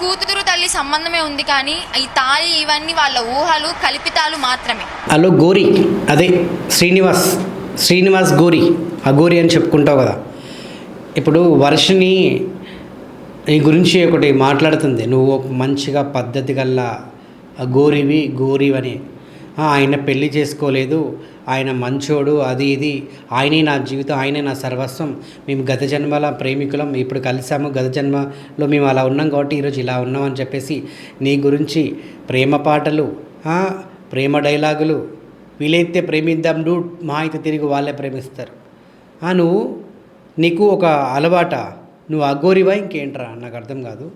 కూతురు తల్లి సంబంధమే ఉంది కానీ ఈ తాయి ఇవన్నీ వాళ్ళ ఊహలు కల్పితాలు మాత్రమే. హలో గోరి. అదే శ్రీనివాస్. శ్రీనివాస్ గోరి. ఆ గోరి అని చెప్పుకుంటావు కదా. ఇప్పుడు వర్షిని నీ గురించి ఒకటి మాట్లాడుతుంది. నువ్వు ఒక మంచిగా పద్ధతి గల్లా ఆ గోరివి గోరివని. ఆయన పెళ్ళి చేసుకోలేదు. ఆయన మంచోడు అది ఇది. ఆయనే నా జీవితం ఆయనే నా సర్వస్వం. మేము గత జన్మల ప్రేమికులం ఇప్పుడు కలిసాము గత జన్మలో మేము అలా ఉన్నాం కాబట్టి ఈరోజు ఇలా ఉన్నాం అని చెప్పేసి నీ గురించి ప్రేమ పాటలు ప్రేమ డైలాగులు వీలైతే ప్రేమిద్దాం డూ మా అయితే తిరిగి వాళ్ళే ప్రేమిస్తారు. నువ్వు నీకు ఒక అలవాట? నువ్వు అఘోరివా? ఇంకేంట్రా? నాకు అర్థం కాదు.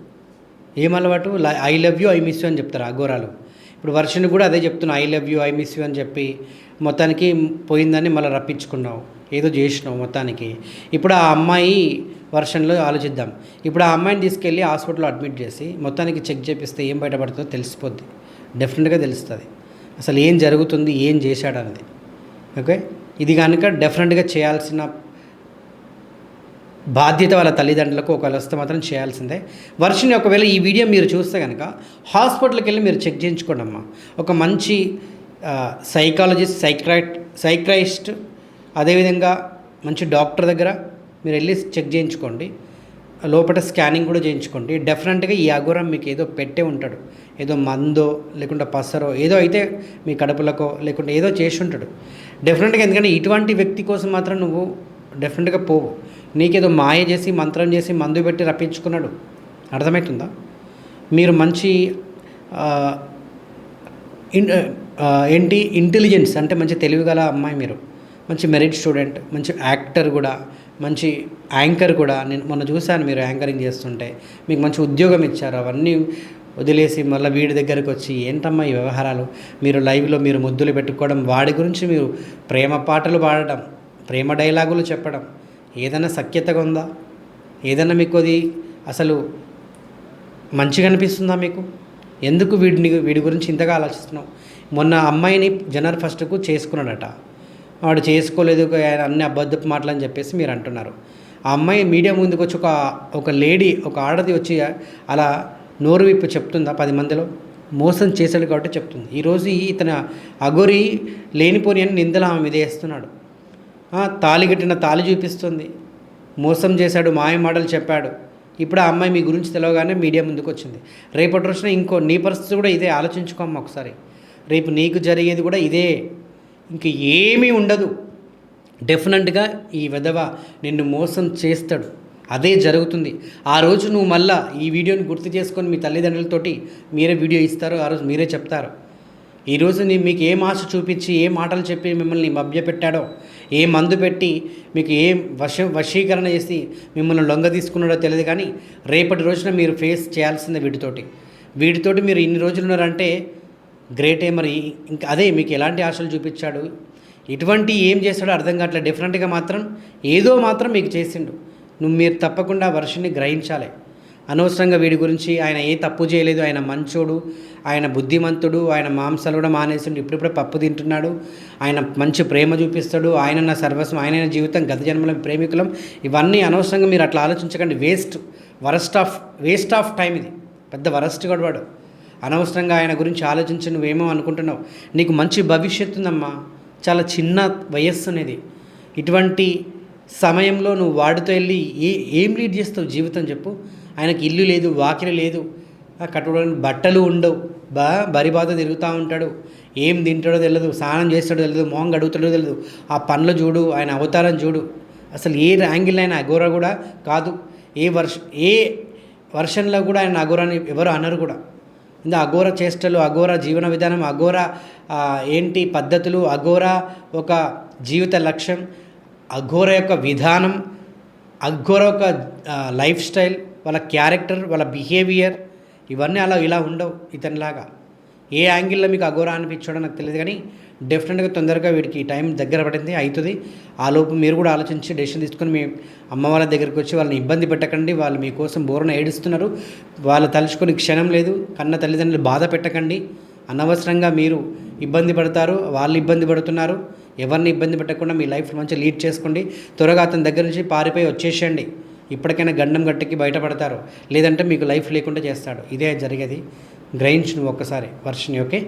ఏం అలవాటు? I love you I miss you అని చెప్తారు అఘోరాలు. ఇప్పుడు వర్షని కూడా అదే చెప్తున్నా I love you I miss you అని చెప్పి మొత్తానికి పోయిందని మళ్ళీ రప్పించుకున్నావు ఏదో చేసినావు మొత్తానికి. ఇప్పుడు ఆ అమ్మాయి వర్షన్లో ఆలోచిద్దాం. ఇప్పుడు ఆ అమ్మాయిని తీసుకెళ్ళి హాస్పిటల్లో అడ్మిట్ చేసి మొత్తానికి చెక్ చేపిస్తే ఏం బయటపడుతుందో తెలిసిపోద్ది. డెఫినెట్గా తెలుస్తుంది. అసలు ఏం జరుగుతుంది ఏం చేశాడన్నది అనేది. ఓకే ఇది కనుక డెఫినెట్గా చేయాల్సిన బాధ్యత వాళ్ళ తల్లిదండ్రులకు ఒకవేళ వస్తే మాత్రం చేయాల్సిందే. వర్షిని ఒకవేళ ఈ వీడియో మీరు చూస్తే కనుక హాస్పిటల్కి వెళ్ళి మీరు చెక్ చేయించుకోండి అమ్మా ఒక మంచి సైకాలజిస్ట్ సైక్రైట్ సైక్రైస్ట్ అదేవిధంగా మంచి డాక్టర్ దగ్గర మీరు వెళ్ళి చెక్ చేయించుకోండి. లోపల స్కానింగ్ కూడా చేయించుకోండి. డెఫినెట్గా ఈ అఘోరం మీకు ఏదో పెట్టే ఉంటాడు. ఏదో మందో లేకుంటే పసరో ఏదో అయితే మీ కడుపులకో లేకుంటే ఏదో చేసి ఉంటాడు. డెఫినెట్గా ఎందుకంటే ఇటువంటి వ్యక్తి కోసం మాత్రం నువ్వు డెఫినెట్గా పోవు. నీకేదో మాయ చేసి మంత్రం చేసి మందు పెట్టి రప్పించుకున్నాడు. అర్థమవుతుందా మీరు మంచి ఏంటి? ఇంటెలిజెన్స్ అంటే మంచి తెలివిగల అమ్మాయి మీరు. మంచి మెరిట్ స్టూడెంట్ మంచి యాక్టర్ కూడా మంచి యాంకర్ కూడా. నేను మొన్న చూశాను మీరు యాంకరింగ్ చేస్తుంటే. మీకు మంచి ఉద్యోగం ఇచ్చారు. అవన్నీ వదిలేసి మళ్ళీ వీడి దగ్గరికి వచ్చి ఏంటమ్మా ఈ వ్యవహారాలు? మీరు లైవ్లో మీరు ముద్దులు పెట్టుకోవడం వాడి గురించి మీరు ప్రేమ పాటలు పాడడం ప్రేమ డైలాగులు చెప్పడం ఏదైనా సఖ్యతగా ఉందా? ఏదైనా మీకు అది అసలు మంచిగా అనిపిస్తుందా మీకు? ఎందుకు వీడిని వీడి గురించి ఇంతగా ఆలోచిస్తున్నావు? మొన్న అమ్మాయిని జనవరి ఫస్ట్కు చేసుకున్నాడట. వాడు చేసుకోలేదు ఆయన అన్ని అబద్ధపు మాటలు అని చెప్పేసి మీరు అంటున్నారు. ఆ అమ్మాయి మీడియా ముందుకు వచ్చి ఒక ఒక లేడీ ఒక ఆడది వచ్చి అలా నోరు విప్పు చెప్తుందా పది మందిలో? మోసం చేశాడు కాబట్టి చెప్తుంది. ఈరోజు ఇతను అగోరి లేనిపోని అని నిందలు ఆమె మీద వేస్తున్నాడు. తాలిగట్టిన తాళి తాళి చూపిస్తుంది. మోసం చేశాడు మాయ మాటలు చెప్పాడు. ఇప్పుడు ఆ అమ్మాయి మీ గురించి తెలవగానే మీడియా ముందుకు వచ్చింది. రేపటి రోజున ఇంకో నీ పరిస్థితి కూడా ఇదే ఆలోచించుకోమ్మ ఒకసారి. రేపు నీకు జరిగేది కూడా ఇదే. ఇంక ఏమీ ఉండదు. డెఫినెట్గా ఈ విధవ నిన్ను మోసం చేస్తాడు. అదే జరుగుతుంది. ఆ రోజు నువ్వు మళ్ళా ఈ వీడియోని గుర్తు చేసుకొని మీ తల్లిదండ్రులతోటి మీరే వీడియో ఇస్తారు ఆ రోజు మీరే చెప్తారు. ఈరోజు నీ మీకు ఏం ఆశ చూపించి ఏ మాటలు చెప్పి మిమ్మల్ని మభ్యపెట్టాడో ఏ మందు పెట్టి మీకు ఏ వశ వశీకరణ చేసి మిమ్మల్ని లొంగ తీసుకున్నాడో తెలియదు కానీ రేపటి రోజున మీరు ఫేస్ చేయాల్సిందే వీటితోటి వీటితోటి మీరు ఇన్ని రోజులు ఉన్నారంటే గ్రేటే మరి. ఇంకా అదే మీకు ఎలాంటి ఆశలు చూపించాడు? ఇటువంటి ఏం చేస్తాడో అర్థం కావట్లేదు. డిఫరెంట్గా మాత్రం ఏదో మాత్రం మీకు చేసిండు. నువ్వు మీరు తప్పకుండా వర్షని గ్రహించాలి. అనవసరంగా వీడి గురించి ఆయన ఏ తప్పు చేయలేదు. ఆయన మంచోడు ఆయన బుద్ధిమంతుడు ఆయన మాంసాలు కూడా మానేసిండు ఇప్పుడిప్పుడే పప్పు తింటున్నాడు. ఆయన మంచి ప్రేమ చూపిస్తాడు. ఆయన నా సర్వస్వం ఆయన జీవితం గత జన్మల ప్రేమికులం. ఇవన్నీ అనవసరంగా మీరు అట్లా ఆలోచించకండి. Waste worst of waste of time ఇది. పెద్ద వరస్ట్ గడవాడు అనవసరంగా ఆయన గురించి ఆలోచించి నువ్వేమో అనుకుంటున్నావు. నీకు మంచి భవిష్యత్తు ఉందమ్మా. చాలా చిన్న వయస్సు అనేది. ఇటువంటి సమయంలో నువ్వు వాడితో వెళ్ళి ఏ ఏం లీడ్ చేస్తావు జీవితం చెప్పు. ఆయనకి ఇల్లు లేదు వాకిలి లేదు. కట్టుకోవడానికి బట్టలు ఉండవు. బా బరి బాధ తిరుగుతూ ఉంటాడు. ఏం తింటాడో తెలియదు స్నానం చేస్తాడో తెలియదు మొహం గడుగుతాడో తెలియదు ఆ పనులు చూడు ఆయన అవతారం చూడు. అసలు ఏ యాంగిల్ ఆయన అఘోర కూడా కాదు. ఏ వర్ష ఏ వర్షన్లో కూడా ఆయన అఘోరాని ఎవరు అనరు కూడా. ఇంకా అఘోర చేష్టలు అఘోర జీవన విధానం అఘోర ఏంటి పద్ధతులు అఘోర ఒక జీవిత లక్ష్యం అఘోర యొక్క విధానం అఘోర యొక్క లైఫ్ స్టైల్ వాళ్ళ క్యారెక్టర్ వాళ్ళ బిహేవియర్ ఇవన్నీ అలా ఇలా ఉండవు ఇతనిలాగా. ఏ యాంగిల్లో మీకు అఘోరా అనిపించడం నాకు తెలియదు కానీ డెఫినెట్గా తొందరగా వీడికి టైం దగ్గర పడింది అవుతుంది ఆ లోపు మీరు కూడా ఆలోచించి డెసిషన్ తీసుకొని మీ అమ్మ వాళ్ళ దగ్గరికి వచ్చి వాళ్ళని ఇబ్బంది పెట్టకండి వాళ్ళు మీకోసం బోరున ఏడుస్తున్నారు. వాళ్ళు తలుచుకొని క్షణం లేదు కన్న తల్లిదండ్రులు బాధ పెట్టకండి. అనవసరంగా మీరు ఇబ్బంది పడతారు వాళ్ళు ఇబ్బంది పడుతున్నారు. ఎవరిని ఇబ్బంది పెట్టకుండా మీ లైఫ్ మంచిగా లీడ్ చేసుకోండి. త్వరగా అతని దగ్గర నుంచి పారిపోయి వచ్చేసేయండి. ఇప్పటికైనా గండం గట్టికి బయటపడతారు. లేదంటే మీకు లైఫ్ లేకుండా చేస్తాడు. ఇదే జరిగేది. గ్రహించు నువ్వు ఒక్కసారి. వర్షిని ఓకే?